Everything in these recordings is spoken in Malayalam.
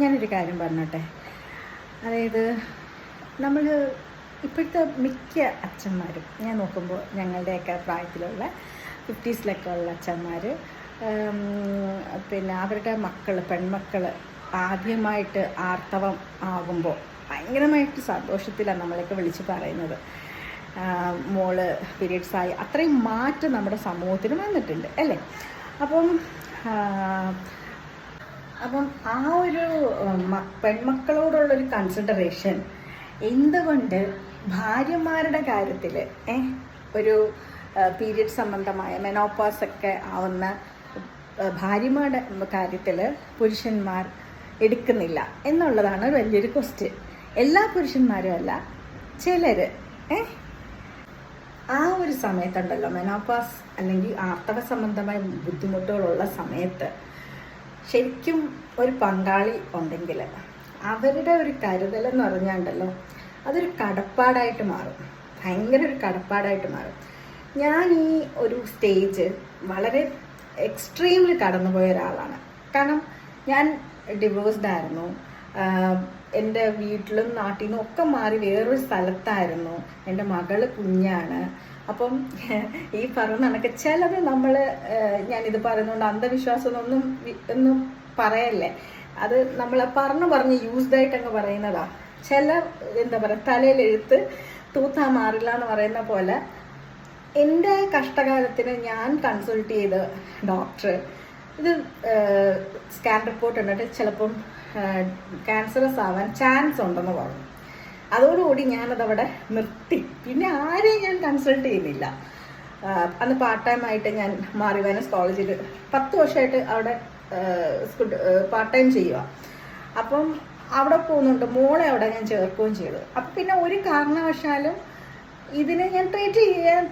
ഞാനൊരു കാര്യം പറഞ്ഞോട്ടെ. അതായത് നമ്മൾ ഇപ്പോഴത്തെ മിക്ക അച്ഛന്മാരും ഞാൻ നോക്കുമ്പോൾ ഞങ്ങളുടെയൊക്കെ പ്രായത്തിലുള്ള ഫിഫ്റ്റീസിലൊക്കെ ഉള്ള അച്ഛന്മാർ പിന്നെ അവരുടെ മക്കൾ പെൺമക്കൾ ആദ്യമായിട്ട് ആർത്തവം ആകുമ്പോൾ ഭയങ്കരമായിട്ട് സന്തോഷത്തിലാണ് നമ്മളൊക്കെ വിളിച്ച് പറയുന്നത്. മോൾ പീരീഡ്സായി അത്രയും മാറ്റം നമ്മുടെ സമൂഹത്തിന് വന്നിട്ടുണ്ട് അല്ലേ? അപ്പം അപ്പം ആ ഒരു പെൺമക്കളോടുള്ള ഒരു പെൺമക്കളോടുള്ളൊരു കൺസിഡറേഷൻ എന്തുകൊണ്ട് ഭാര്യമാരുടെ കാര്യത്തിൽ ഒരു പീരിയഡ് സംബന്ധമായ മെനോപ്പാസ് ഒക്കെ ആവുന്ന ഭാര്യമാരുടെ കാര്യത്തിൽ പുരുഷന്മാർ എടുക്കുന്നില്ല എന്നുള്ളതാണ് ഒരു വലിയൊരു ക്വസ്റ്റ്യൻ എല്ലാ പുരുഷന്മാരും അല്ല ചിലർ ഏ ആ ഒരു സമയത്തുണ്ടല്ലോ മെനോപ്പാസ് അല്ലെങ്കിൽ ആർത്തവ സംബന്ധമായ ബുദ്ധിമുട്ടുകളുള്ള സമയത്ത് ശരിക്കും ഒരു പങ്കാളി ഉണ്ടെങ്കിൽ അവരുടെ ഒരു കരുതൽ എന്ന് പറഞ്ഞാണ്ടല്ലോ അതൊരു കടപ്പാടായിട്ട് മാറും. ഭയങ്കര ഒരു കടപ്പാടായിട്ട് മാറും. ഞാൻ ഈ ഒരു സ്റ്റേജ് വളരെ എക്സ്ട്രീമിൽ കടന്നുപോയ ഒരാളാണ്. കാരണം ഞാൻ ഡിവോഴ്സ്ഡ് ആയിരുന്നു. എന്റെ വീട്ടിലും നാട്ടിൽ നിന്നും ഒക്കെ മാറി വേറൊരു സ്ഥലത്തായിരുന്നു. എന്റെ മകൾ കുഞ്ഞാണ്. അപ്പം ഈ പറഞ്ഞ കണക്ക് ചിലത് നമ്മൾ ഞാനിത് പറയുന്നുണ്ട് അന്ധവിശ്വാസം ഒന്നും ഒന്നും പറയല്ലേ? അത് നമ്മൾ പറഞ്ഞു പറഞ്ഞ് യൂസ്ഡ് ആയിട്ട് അങ്ങ് പറയുന്നതാ. ചില എന്താ പറയുക തലയിൽ എഴുത്ത് തൂത്താ മാറില്ല എന്ന് പറയുന്ന പോലെ എന്റെ കഷ്ടകാലത്തിന് ഞാൻ കൺസൾട്ട് ചെയ്ത ഡോക്ടർ ഇത് സ്കാൻ റിപ്പോർട്ട് കണ്ടിട്ട് ചിലപ്പം ക്യാൻസറസ് ആവാൻ ചാൻസ് ഉണ്ടെന്ന് പറഞ്ഞു. അതോടുകൂടി ഞാനതവിടെ നിർത്തി. പിന്നെ ആരെയും ഞാൻ കൺസൾട്ട് ചെയ്യുന്നില്ല. അന്ന് പാർട്ട് ടൈം ആയിട്ട് ഞാൻ മാറി മാറിവാനസ് കോളേജിൽ പത്ത് വർഷമായിട്ട് അവിടെ പാർട്ട് ടൈം ചെയ്യുക അപ്പം അവിടെ പോകുന്നുണ്ട്. മോളെ അവിടെ ഞാൻ ചേർക്കുകയും ചെയ്തു. അപ്പം പിന്നെ ഒരു കാരണവശാലും ഇതിനെ ഞാൻ ട്രീറ്റ് ചെയ്യാൻ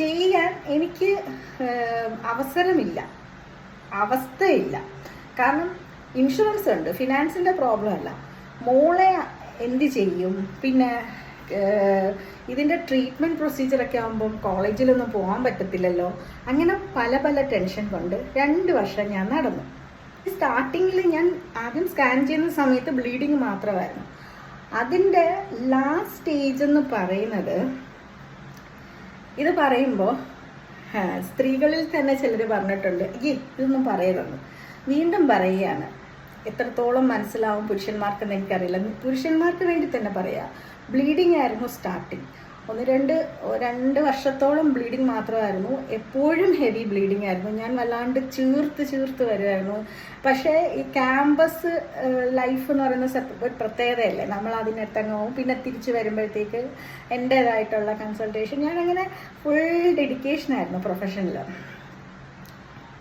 ചെയ്യാൻ എനിക്ക് അവസരമില്ല. അവസ്ഥയില്ല. കാരണം ഇൻഷുറൻസ് ഉണ്ട്. ഫിനാൻസിന്റെ പ്രോബ്ലം അല്ല. മോളെ എന്ത് ചെയ്യും? പിന്നെ ഇതിന്റെ ട്രീറ്റ്മെന്റ് പ്രൊസീജിയറൊക്കെ ആകുമ്പം കോളേജിലൊന്നും പോകാൻ പറ്റത്തില്ലല്ലോ. അങ്ങനെ പല പല ടെൻഷൻ കൊണ്ട് രണ്ട് വർഷം ഞാൻ നടന്നു. സ്റ്റാർട്ടിങ്ങിൽ ഞാൻ ആദ്യം സ്കാൻ ചെയ്യുന്ന സമയത്ത് ബ്ലീഡിങ് മാത്രമായിരുന്നു. അതിന്റെ ലാസ്റ്റ് സ്റ്റേജ് എന്ന് പറയുന്നത് ഇത് പറയുമ്പോൾ സ്ത്രീകളിൽ തന്നെ ചിലർ പറഞ്ഞിട്ടുണ്ട് ഈ ഇതൊന്നും പറയരുതെന്ന്. വീണ്ടും പറയുകയാണ്. എത്രത്തോളം മനസ്സിലാവും പുരുഷന്മാർക്കെന്ന് എനിക്കറിയില്ല. പുരുഷന്മാർക്ക് വേണ്ടി തന്നെ പറയാം. ബ്ലീഡിങ് ആയിരുന്നു സ്റ്റാർട്ടിങ്. ഒന്ന് രണ്ട് രണ്ട് വർഷത്തോളം ബ്ലീഡിങ് മാത്രമായിരുന്നു. എപ്പോഴും ഹെവി ബ്ലീഡിങ് ആയിരുന്നു. ഞാൻ വല്ലാണ്ട് ചീർത്ത് ചീർത്ത് വരുമായിരുന്നു. പക്ഷേ ഈ ക്യാമ്പസ് ലൈഫ് എന്ന് പറയുന്ന ഒരു പ്രത്യേകതയല്ലേ? നമ്മൾ അതിനടുത്തങ്ങ് പോകും. പിന്നെ തിരിച്ചു വരുമ്പോഴത്തേക്ക് എന്റേതായിട്ടുള്ള കൺസൾട്ടേഷൻ. ഞാനങ്ങനെ ഫുൾ ഡെഡിക്കേഷൻ ആയിരുന്നു പ്രൊഫഷനിൽ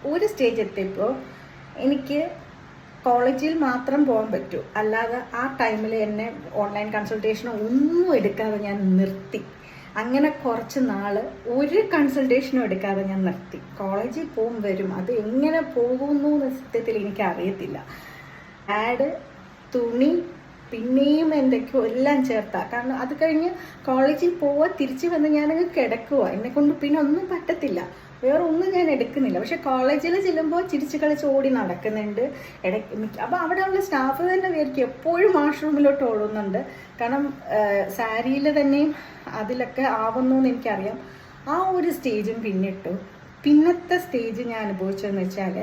ഒരു സ്റ്റേജ് എത്തിയപ്പോൾ എനിക്ക് കോളേജിൽ മാത്രം പോകാൻ പറ്റൂ. അല്ലാതെ ആ ടൈമിൽ എന്നെ ഓൺലൈൻ കൺസൾട്ടേഷനോ ഒന്നും എടുക്കാതെ ഞാൻ നിർത്തി. അങ്ങനെ കുറച്ച് നാൾ ഒരു കൺസൾട്ടേഷനും എടുക്കാതെ ഞാൻ നിർത്തി. കോളേജിൽ പോകും വരും. അത് എങ്ങനെ പോകുന്നു എന്ന സത്യത്തിൽ എനിക്ക് അറിയത്തില്ല. ആഡ് തുണി പിന്നെയും എന്തൊക്കെയോ എല്ലാം ചേർത്താ. കാരണം അത് കഴിഞ്ഞ് കോളേജിൽ പോവാ തിരിച്ചു വന്ന് ഞാനങ്ങ് കിടക്കുക എന്നെ കൊണ്ട് പിന്നെ ഒന്നും പറ്റത്തില്ല. വേറെ ഒന്നും ഞാൻ എടുക്കുന്നില്ല. പക്ഷെ കോളേജിൽ ചെല്ലുമ്പോൾ ചിരിച്ചു കളിച്ച് ഓടി നടക്കുന്നുണ്ട്. ഇടയ്ക്ക് അപ്പം അവിടെ ഉള്ള സ്റ്റാഫ് തന്നെ വിചാരിക്കും എപ്പോഴും വാഷ്റൂമിലോട്ട് ഓടുന്നുണ്ട്. കാരണം സാരിയിൽ തന്നെയും അതിലൊക്കെ ആവുന്നു എന്ന് എനിക്കറിയാം. ആ ഒരു സ്റ്റേജും പിന്നിട്ടു. പിന്നത്തെ സ്റ്റേജ് ഞാൻ അനുഭവിച്ചതെന്ന് വെച്ചാൽ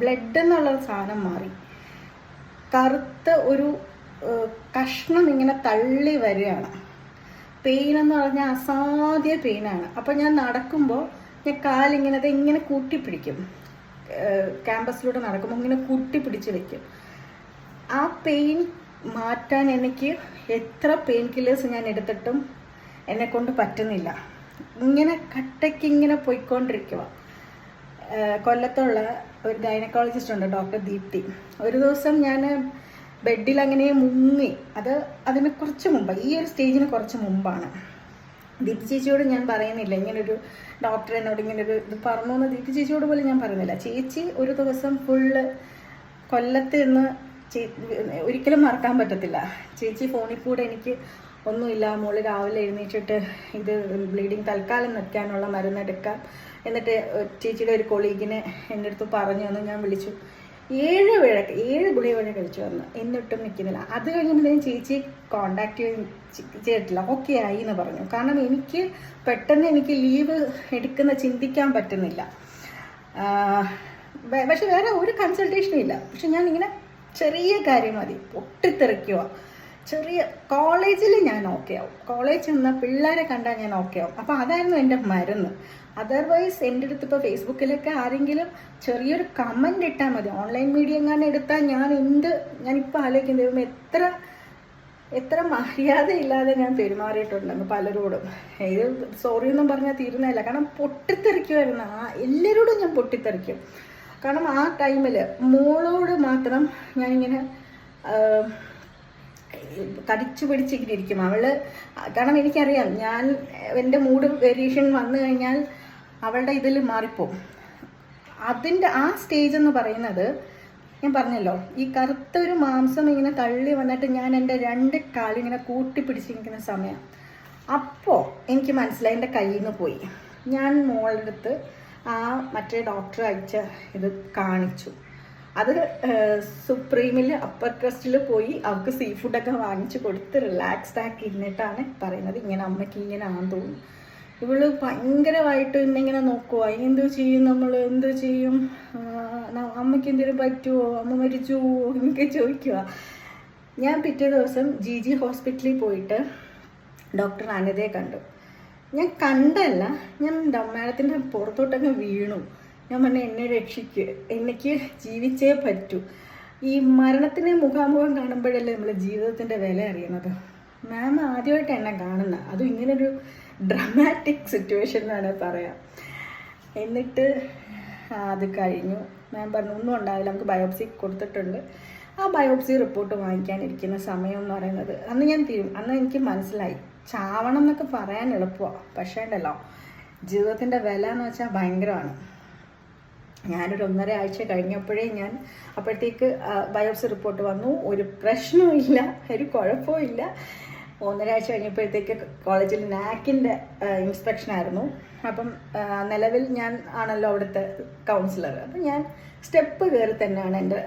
ബ്ലഡ് എന്നുള്ള സാധനം മാറി. കറുത്ത ഒരു കഷ്ണം ഇങ്ങനെ തള്ളി വരികയാണ്. പെയിൻ എന്ന് പറഞ്ഞാൽ അസാധ്യ പെയിനാണ് അപ്പോൾ ഞാൻ നടക്കുമ്പോൾ ഞാൻ കാലിങ്ങനെ ദേ ഇങ്ങനെ കൂട്ടിപ്പിടിക്കും. ക്യാമ്പസിലൂടെ നടക്കുമ്പോൾ ഇങ്ങനെ കൂട്ടിപ്പിടിച്ച് വെക്കും. ആ പെയിൻ മാറ്റാൻ എനിക്ക് എത്ര പെയിൻ കില്ലേഴ്സ് ഞാൻ എടുത്തിട്ടും എന്നെ കൊണ്ട് പറ്റുന്നില്ല. ഇങ്ങനെ കട്ടയ്ക്ക് ഇങ്ങനെ പോയിക്കൊണ്ടിരിക്കുക കൊല്ലത്തുള്ള ഒരു ഗൈനക്കോളജിസ്റ്റ് ഉണ്ട് ഡോക്ടർ ദീപ്തി. ഒരു ദിവസം ഞാൻ ബെഡിൽ അങ്ങനെ മുങ്ങി. അത് അതിന് കുറച്ച് മുമ്പ് ഈ ഒരു സ്റ്റേജിന് കുറച്ച് മുമ്പാണ്. ദീപ്തി ചേച്ചിയോട് ഞാൻ പറയുന്നില്ല. ഇങ്ങനൊരു ഡോക്ടർ എന്നോട് ഇങ്ങനൊരു ഇത് പറഞ്ഞു എന്ന് ദീപ്തി ചേച്ചിയോട് പോലും ഞാൻ പറയുന്നില്ല. ചേച്ചി ഒരു ദിവസം ഫുള്ള് കൊല്ലത്ത് നിന്ന് ഒരിക്കലും മറക്കാൻ പറ്റത്തില്ല. ചേച്ചി ഫോണിൽ കൂടെ എനിക്ക് ഒന്നുമില്ല. മോൾ രാവിലെ എഴുന്നേറ്റിട്ട് ഇത് ബ്ലീഡിങ് തൽക്കാലം നിർത്താനുള്ള മരുന്നെടുക്കാം. എന്നിട്ട് ചേച്ചിയുടെ ഒരു കൊളീഗിനെ എന്റെ അടുത്ത് പറഞ്ഞു എന്ന് ഞാൻ വിളിച്ചു. ഏഴ് വിഴക്ക് ഏഴ് ഗുളിക വഴി കഴിച്ചു വന്നു. എന്നിട്ടും നിൽക്കുന്നില്ല. അത് കഴിഞ്ഞപ്പോഴത്തേക്കും ചേച്ചി കോണ്ടാക്ട് ചെയ്തിട്ടില്ല ഓക്കെ ആയി എന്ന് പറഞ്ഞു. കാരണം എനിക്ക് പെട്ടെന്ന് എനിക്ക് ലീവ് എടുക്കുന്ന ചിന്തിക്കാൻ പറ്റുന്നില്ല. പക്ഷെ വേറെ ഒരു കൺസൾട്ടേഷനും ഇല്ല. പക്ഷെ ഞാൻ ഇങ്ങനെ ചെറിയ കാര്യം മതി. പൊട്ടിത്തെറിക്കുക ചെറിയ കോളേജിൽ ഞാൻ ഓക്കെ ആവും. കോളേജ് വന്ന പിള്ളേരെ കണ്ടാൽ ഞാൻ ഓക്കെ ആവും. അപ്പോൾ അതായിരുന്നു എന്റെ മരുന്ന്. അതർവൈസ് എന്റെ അടുത്ത് ഇപ്പോൾ ഫേസ്ബുക്കിലൊക്കെ ആരെങ്കിലും ചെറിയൊരു കമന്റ് ഇട്ടാൽ മതി. ഓൺലൈൻ മീഡിയ എങ്ങാനും എടുത്താൽ ഞാൻ എന്ത് ഞാനിപ്പോൾ ആലോചിക്കുന്നത് ദൈവമേ എത്ര എത്ര മര്യാദയില്ലാതെ ഞാൻ പെരുമാറിയിട്ടുണ്ടെന്ന് പലരോടും. ഇത് സോറി ഒന്നും പറഞ്ഞാൽ തീരുന്നതല്ല. കാരണം പൊട്ടിത്തെറിക്കുമായിരുന്നു ആ എല്ലാവരോടും ഞാൻ പൊട്ടിത്തെറിക്കും. കാരണം ആ ടൈമിൽ മോളോട് മാത്രം ഞാൻ ഇങ്ങനെ കടിച്ചു പിടിച്ചിങ്ങനെ ഇരിക്കും. അവൾ കാരണം എനിക്കറിയാം ഞാൻ എന്റെ മൂഡ് വേരിയേഷൻ വന്നു കഴിഞ്ഞാൽ അവളുടെ ഇതിൽ മാറിപ്പോവും അതിന്റെ ആ സ്റ്റേജ് എന്ന് പറയുന്നത് ഞാൻ പറഞ്ഞല്ലോ ഈ കറുത്തൊരു മാംസം ഇങ്ങനെ തള്ളി വന്നിട്ട് ഞാൻ എന്റെ രണ്ട് കാലിങ്ങനെ കൂട്ടിപ്പിടിച്ചിരിക്കുന്ന സമയം. അപ്പോൾ എനിക്ക് മനസ്സിലായി എന്റെ കയ്യിൽ നിന്ന് പോയി. ഞാൻ മോളുടെ അടുത്ത് ആ മറ്റേ ഡോക്ടർ അയച്ച ഇത് കാണിച്ചു. അത് സുപ്രീമിൽ അപ്പർ ട്രസ്റ്റിൽ പോയി അവർക്ക് സീ ഫുഡൊക്കെ വാങ്ങിച്ചു കൊടുത്ത് റിലാക്സ്ഡ് ആക്കി ഇരുന്നിട്ടാണ് പറയുന്നത് ഇങ്ങനെ അമ്മയ്ക്ക് ഇങ്ങനെ ആണെന്ന് തോന്നുന്നു. ഇവൾ ഭയങ്കരമായിട്ട് ഇന്നിങ്ങനെ നോക്കുവാ. എന്ത് ചെയ്യും നമ്മൾ എന്ത് ചെയ്യും? അമ്മയ്ക്ക് എന്തെങ്കിലും പറ്റുമോ അമ്മ മരിച്ചു എന്നൊക്കെ ചോദിക്കുക ഞാൻ പിറ്റേ ദിവസം ജി ജി ഹോസ്പിറ്റലിൽ പോയിട്ട് ഡോക്ടർ അനിതയെ കണ്ടു. ഞാൻ കണ്ടല്ല ഞാൻ ഡമ്മാനത്തിന്റെ പുറത്തോട്ടങ്ങ് വീണു. ഞാൻ പറഞ്ഞു എന്നെ രക്ഷിക്ക്. എനിക്ക് ജീവിച്ചേ പറ്റൂ. ഈ മരണത്തിനെ മുഖാമുഖം കാണുമ്പോഴല്ലേ നമ്മൾ ജീവിതത്തിന്റെ വില അറിയുന്നത്? മാം ആദ്യമായിട്ട് എന്നെ കാണുന്ന അതും ഇങ്ങനൊരു ഡ്രമാറ്റിക് സിറ്റുവേഷൻ എന്നാണ് പറയാം. എന്നിട്ട് അത് കഴിഞ്ഞു. മാം പറഞ്ഞു ഒന്നും ഉണ്ടാവില്ല നമുക്ക് ബയോപ്സി കൊടുത്തിട്ടുണ്ട്. ആ ബയോപ്സി റിപ്പോർട്ട് വാങ്ങിക്കാനിരിക്കുന്ന സമയം എന്ന് പറയുന്നത് അന്ന് ഞാൻ തീരും അന്ന് എനിക്ക് മനസ്സിലായി. ചാവണം എന്നൊക്കെ പറയാൻ എളുപ്പമാണ് പക്ഷേ ഉണ്ടല്ലോ ജീവിതത്തിന്റെ വില എന്ന് വെച്ചാൽ ഭയങ്കരമാണ്. ഞാനൊരു ഒന്നര ആഴ്ച കഴിഞ്ഞപ്പോഴേ ഞാൻ അപ്പോഴത്തേക്ക് ബയോപ്സി റിപ്പോർട്ട് വന്നു. ഒരു പ്രശ്നവും ഇല്ല ഒരു കുഴപ്പവും ഇല്ല. ഒന്നര ആഴ്ച കഴിഞ്ഞപ്പോഴത്തേക്ക് കോളേജിൽ നാക്കിന്റെ ഇൻസ്പെക്ഷൻ ആയിരുന്നു. അപ്പം നിലവിൽ ഞാൻ ആണല്ലോ അവിടുത്തെ കൗൺസിലർ അപ്പം ഞാൻ സ്റ്റെപ്പ് കയറി തന്നെയാണ് എന്റെ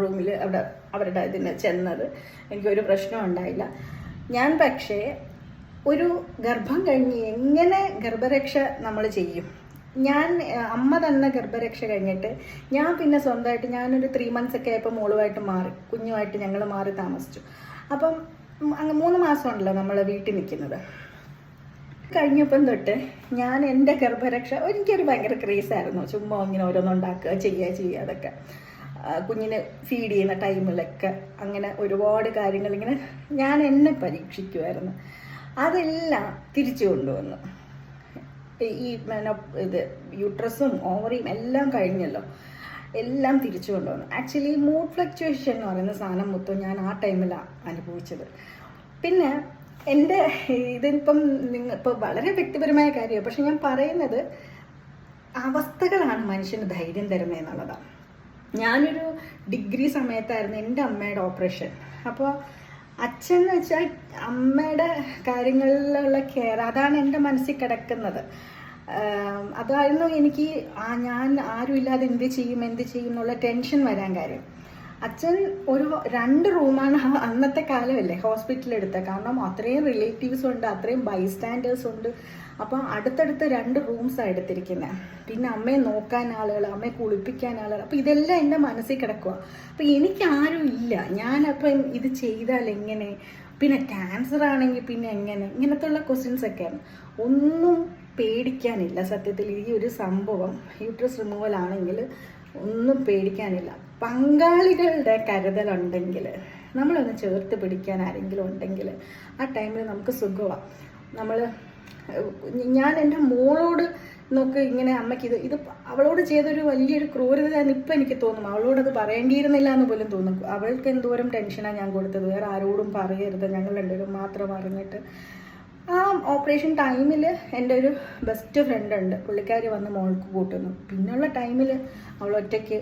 റൂമിൽ അവിടെ അവരുടെ ഇതിന് ചെന്നത്. എനിക്കൊരു പ്രശ്നം ഉണ്ടായില്ല. ഞാൻ പക്ഷേ ഒരു ഗർഭം കഴിഞ്ഞ് എങ്ങനെ ഗർഭരക്ഷ നമ്മൾ ചെയ്യും? ഞാൻ അമ്മ തന്നെ ഗർഭരക്ഷ കഴിഞ്ഞിട്ട് ഞാൻ പിന്നെ സ്വന്തമായിട്ട് ഞാനൊരു ത്രീ മന്ത്സ് ഒക്കെ ആയപ്പോൾ മോളുമായിട്ട് മാറി കുഞ്ഞുമായിട്ട് ഞങ്ങൾ മാറി താമസിച്ചു. അപ്പം അങ്ങ് മൂന്ന് മാസമുണ്ടല്ലോ നമ്മൾ വീട്ടിൽ നിൽക്കുന്നത്. കഴിഞ്ഞപ്പം തൊട്ട് ഞാൻ എന്റെ ഗർഭരക്ഷ എനിക്കൊരു ഭയങ്കര ക്രേസായിരുന്നു. ചുമ്മാ ഇങ്ങനെ ഓരോന്നുണ്ടാക്കുക ചെയ്യുക ചെയ്യുക അതൊക്കെ. കുഞ്ഞിനെ ഫീഡ് ചെയ്യുന്ന ടൈമിലൊക്കെ അങ്ങനെ ഒരുപാട് കാര്യങ്ങൾ ഇങ്ങനെ ഞാൻ എന്നെ പരീക്ഷിക്കുമായിരുന്നു അതെല്ലാം തിരിച്ചു കൊണ്ടുവന്നു. ഈ ഇത് യൂട്രസും ഓവറിയും എല്ലാം കഴിഞ്ഞല്ലോ. എല്ലാം തിരിച്ചു കൊണ്ടുവന്നു. ആക്ച്വലി മൂഡ് ഫ്ലക്ച്വേഷൻ എന്ന് പറയുന്ന സാധനം മൊത്തം ഞാൻ ആ ടൈമിലാണ് അനുഭവിച്ചത്. പിന്നെ എന്റെ ഇതിപ്പം നിങ്ങൾ ഇപ്പോൾ വളരെ വ്യക്തിപരമായ കാര്യമാണ്. പക്ഷെ ഞാൻ പറയുന്നത് അവസ്ഥകളാണ് മനുഷ്യന് ധൈര്യം തരുന്നത് എന്നുള്ളതാണ് ഞാനൊരു ഡിഗ്രി സമയത്തായിരുന്നു എന്റെ അമ്മയുടെ ഓപ്പറേഷൻ അപ്പോൾ അച്ഛൻ എന്ന് വെച്ചാൽ അമ്മയുടെ കാര്യങ്ങളിലുള്ള കെയർ അതാണ് എന്റെ മനസ്സിൽ കിടക്കുന്നത്. അതായിരുന്നു എനിക്ക് ആ ഞാൻ ആരും ഇല്ലാതെ എന്ത് ചെയ്യും എന്ത് ചെയ്യും എന്നുള്ള ടെൻഷൻ വരാൻ കാര്യം. അച്ഛൻ ഒരു രണ്ട് റൂമാണ് അന്നത്തെ കാലമല്ലേ ഹോസ്പിറ്റലിൽ എടുത്തത് കാരണം അത്രയും റിലേറ്റീവ്സ് ഉണ്ട് അത്രയും ബൈസ്റ്റാൻഡേഴ്സ് ഉണ്ട്. അപ്പോൾ അടുത്തടുത്ത് രണ്ട് റൂംസാണ് എടുത്തിരിക്കുന്നത് പിന്നെ അമ്മയെ നോക്കാൻ ആളുകൾ അമ്മയെ കുളിപ്പിക്കാൻ ആളുകൾ. അപ്പോൾ ഇതെല്ലാം എന്റെ മനസ്സിൽ കിടക്കുക അപ്പോൾ എനിക്ക് ആരും ഇല്ല. ഞാനപ്പം ഇത് ചെയ്താൽ എങ്ങനെ? പിന്നെ ക്യാൻസർ ആണെങ്കിൽ പിന്നെ എങ്ങനെ? ഇങ്ങനത്തെ ഉള്ള ക്വസ്റ്റ്യൻസ് ഒക്കെയാണ്. ഒന്നും പേടിക്കാനില്ല. സത്യത്തിൽ ഈ ഒരു സംഭവം യൂട്രസ് റിമൂവൽ ആണെങ്കിൽ ഒന്നും പേടിക്കാനില്ല. പങ്കാളികളുടെ കരുതലുണ്ടെങ്കിൽ നമ്മളൊന്ന് ചേർത്ത് പിടിക്കാൻ ആരെങ്കിലും ഉണ്ടെങ്കിൽ ആ ടൈമിൽ നമുക്ക് സുഖമാണ് നമ്മൾ ഞാൻ എന്റെ മോളോട് നോക്ക് ഇങ്ങനെ അമ്മയ്ക്ക് ഇത് ഇത് അവളോട് ചെയ്തൊരു വലിയൊരു ക്രൂരത ഇപ്പം എനിക്ക് തോന്നും. അവളോടത് പറയേണ്ടിയിരുന്നില്ല എന്ന് പോലും തോന്നും. അവൾക്ക് എന്തോരം ടെൻഷനാണ് ഞാൻ കൊടുത്തത്. വേറെ ആരോടും പറയരുത്. ഞങ്ങൾ രണ്ടുപേരും മാത്രം അറിഞ്ഞിട്ട് ആ ഓപ്പറേഷൻ ടൈമിൽ എന്റെ ഒരു ബെസ്റ്റ് ഫ്രണ്ട് ഉണ്ട്. പുള്ളിക്കാരി വന്ന് മോൾക്ക് കൂട്ടുന്നു. പിന്നെയുള്ള ടൈമിൽ അവൾ ഒറ്റയ്ക്ക്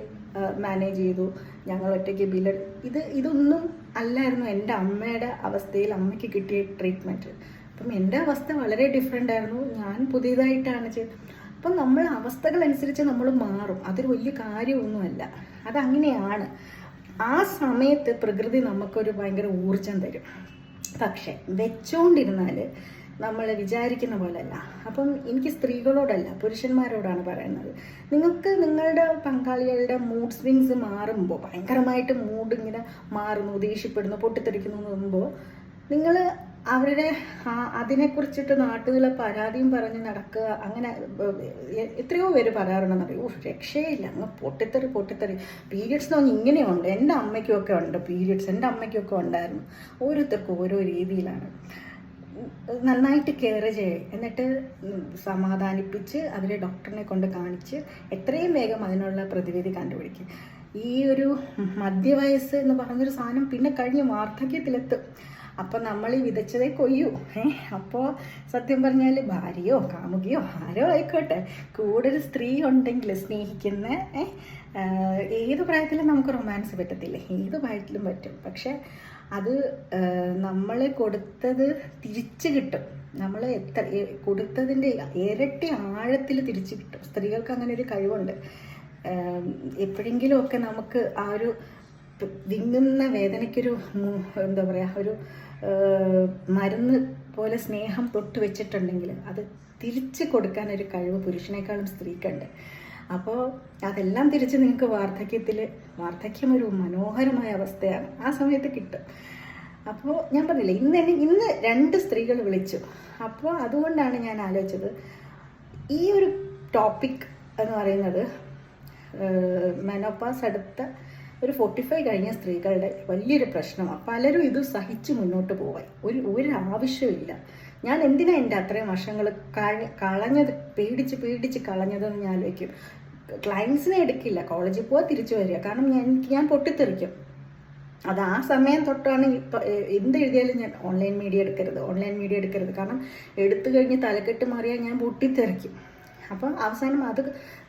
മാനേജ് ചെയ്തു. ഞങ്ങൾ ഒറ്റയ്ക്ക് ബില്ല് ഇത് ഇതൊന്നും അല്ലായിരുന്നു. എന്റെ അമ്മയുടെ അവസ്ഥയിൽ അമ്മയ്ക്ക് കിട്ടിയ ട്രീറ്റ്മെന്റ് അപ്പം എന്റെ അവസ്ഥ വളരെ ഡിഫറെന്റ് ആയിരുന്നു. ഞാൻ പുതിയതായിട്ടാണ് ചെയ്തത് അപ്പം നമ്മൾ അവസ്ഥകൾ അനുസരിച്ച് നമ്മൾ മാറും. അതൊരു വലിയ കാര്യമൊന്നുമല്ല. അതങ്ങനെയാണ്. ആ സമയത്ത് പ്രകൃതി നമുക്കൊരു ഭയങ്കര ഊർജം തരും. പക്ഷെ വെച്ചോണ്ടിരുന്നാൽ നമ്മൾ വിചാരിക്കുന്ന പോലെയല്ല അപ്പം എനിക്ക് സ്ത്രീകളോടല്ല പുരുഷന്മാരോടാണ് പറയുന്നത്. നിങ്ങൾക്ക് നിങ്ങളുടെ പങ്കാളികളുടെ മൂഡ് സ്വിങ്സ് മാറുമ്പോൾ ഭയങ്കരമായിട്ട് മൂഡ് ഇങ്ങനെ മാറുന്നു ദേഷ്യപ്പെടുന്നു പൊട്ടിത്തെറിക്കുന്നു എന്ന് പറയുമ്പോൾ നിങ്ങൾ അവരുടെ അതിനെക്കുറിച്ചിട്ട് നാട്ടുകളെ പരാതിയും പറഞ്ഞ് നടക്കുക അങ്ങനെ എത്രയോ പേര് പറയാറുണ്ടെന്ന് അറിയൂ. രക്ഷയില്ല. അങ്ങ് പൊട്ടിത്തെറി പൊട്ടിത്തെറി. പീരിയഡ്സ് എന്ന് പറഞ്ഞാൽ ഇങ്ങനെയുണ്ട്. എന്റെ അമ്മയ്ക്കൊക്കെ ഉണ്ട് പീരിയഡ്സ് എന്റെ അമ്മയ്ക്കൊക്കെ ഉണ്ടായിരുന്നു. ഓരോരുത്തർക്കും ഓരോ രീതിയിലാണ്. നന്നായിട്ട് കെയർ ചെയ്യും. എന്നിട്ട് സമാധാനിപ്പിച്ച് അവരെ ഡോക്ടറിനെ കൊണ്ട് കാണിച്ച് എത്രയും വേഗം അതിനുള്ള പ്രതിവിധി കണ്ടുപിടിക്കും. ഈ ഒരു മധ്യവയസ്സ് എന്ന് പറഞ്ഞൊരു സാധനം പിന്നെ കഴിഞ്ഞ് വാർദ്ധക്യത്തിലെത്തും. അപ്പം നമ്മൾ ഈ വിതച്ചതേ കൊയ്യൂ. അപ്പോൾ സത്യം പറഞ്ഞാൽ ഭാര്യയോ കാമുകിയോ ആരോ ആയിക്കോട്ടെ കൂടെ ഒരു സ്ത്രീ ഉണ്ടെങ്കിൽ സ്നേഹിക്കുന്ന ഏത് പ്രായത്തിലും നമുക്ക് റൊമാൻസ് പറ്റത്തില്ലേ? ഏത് പ്രായത്തിലും പറ്റും. പക്ഷെ അത് നമ്മൾ കൊടുത്തത് തിരിച്ചു കിട്ടും. നമ്മൾ എത്ര കൊടുത്തതിന്റെ ഇരട്ടി ആഴത്തിൽ തിരിച്ചു കിട്ടും. സ്ത്രീകൾക്ക് അങ്ങനെ ഒരു കഴിവുണ്ട്. എപ്പോഴെങ്കിലുമൊക്കെ നമുക്ക് ആ ഒരു വിങ്ങുന്ന വേദനയ്ക്കൊരു എന്താ പറയുക ഒരു മരുന്ന് പോലെ സ്നേഹം തൊട്ട് വെച്ചിട്ടുണ്ടെങ്കിൽ അത് തിരിച്ചു കൊടുക്കാൻ ഒരു കഴിവ് പുരുഷനേക്കാളും സ്ത്രീക്കുണ്ട്. അപ്പോൾ അതെല്ലാം തിരിച്ച് നിങ്ങൾക്ക് വാർദ്ധക്യത്തിൽ വാർദ്ധക്യം ഒരു മനോഹരമായ അവസ്ഥയാണ്. ആ സമയത്ത് കിട്ടും. അപ്പോൾ ഞാൻ പറഞ്ഞില്ലേ ഇന്ന് എന്നെ ഇന്ന് രണ്ട് സ്ത്രീകൾ വിളിച്ചു. അപ്പോൾ അതുകൊണ്ടാണ് ഞാൻ ആലോചിച്ചത് ഈ ഒരു ടോപ്പിക് എന്ന് പറയുന്നത് മെനോപ്പാസ് അടുത്ത ഒരു ഫോർട്ടി ഫൈവ് കഴിഞ്ഞ സ്ത്രീകളുടെ വലിയൊരു പ്രശ്നമാണ്. പലരും ഇത് സഹിച്ച് മുന്നോട്ട് പോവാൻ ഒരു ഒരു ആവശ്യമില്ല ഞാൻ എന്തിനാ എന്റെ അത്രയും വർഷങ്ങൾ കളഞ്ഞത് പേടിച്ച് പേടിച്ച് കളഞ്ഞതെന്ന് ഞാൻ ആലോചിക്കും. ക്ലയൻസിനെ എടുക്കില്ല. കോളേജിൽ പോവാ തിരിച്ചു വരിക. കാരണം ഞാൻ ഞാൻ പൊട്ടിത്തെറിക്കും. അത് ആ സമയം തൊട്ടാണ് ഇപ്പം എന്ത് എഴുതിയാലും ഞാൻ ഓൺലൈൻ മീഡിയ എടുക്കരുത് ഓൺലൈൻ മീഡിയ എടുക്കരുത്. കാരണം എടുത്തു കഴിഞ്ഞ് തലക്കെട്ട് മാറിയാൽ ഞാൻ പൊട്ടിത്തെറിക്കും. അപ്പം അവസാനം അത്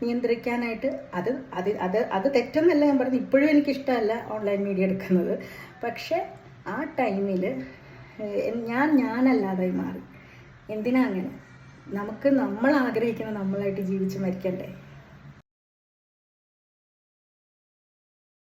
നിയന്ത്രിക്കാനായിട്ട് അത് അത് അത് അത് തെറ്റെന്നല്ല ഞാൻ പറഞ്ഞത്. ഇപ്പോഴും എനിക്കിഷ്ടമല്ല ഓൺലൈൻ മീഡിയ എടുക്കുന്നത്. പക്ഷേ ആ ടൈമിൽ ഞാൻ ഞാനല്ലാതായി മാറി. എന്തിനാ അങ്ങനെ? നമുക്ക് നമ്മൾ ആഗ്രഹിക്കുന്ന നമ്മളായിട്ട് ജീവിച്ച് മരിക്കണ്ടേ?